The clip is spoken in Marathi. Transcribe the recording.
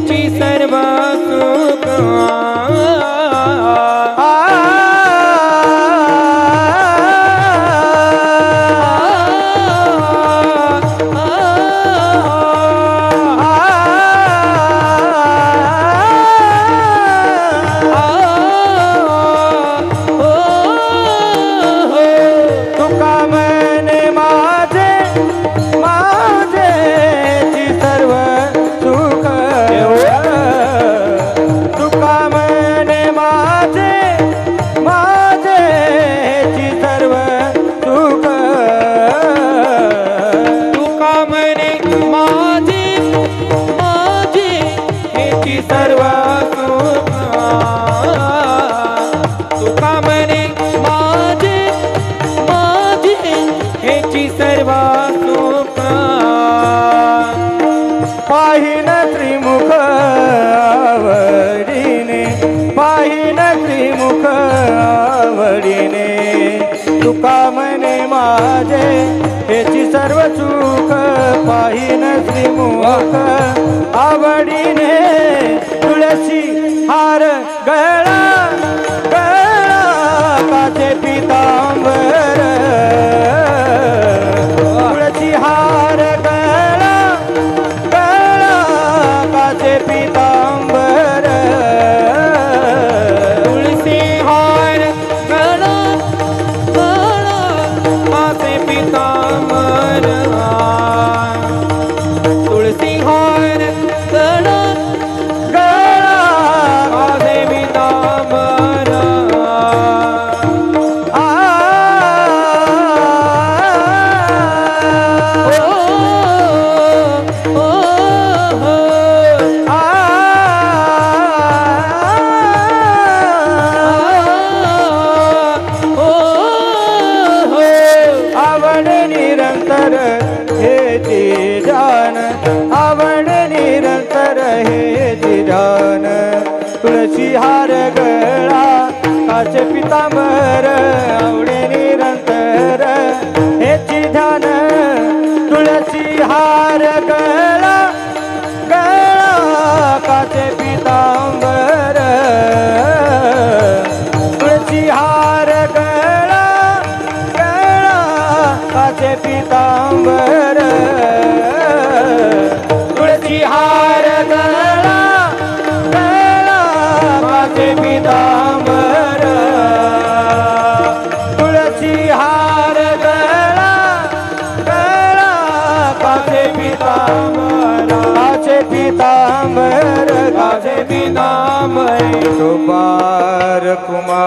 ह्याची सर्व तुका म्हणे माझे याची सर्व चूक पाहिन श्रीमुख आवडीने तुळशी हार गळा तुळशी हार गळा काच पितांबर आवडे निरंतर. हेची ध्यान तुळशी हार गळा गळा काचे पितांबर. तुळशी हार गळा गळा काचे पितांबर. पितांबर। तुळसी हार गळा गळा काचे पितांबर। काचे पितांबर काचे पितांबर। कुमार कुमार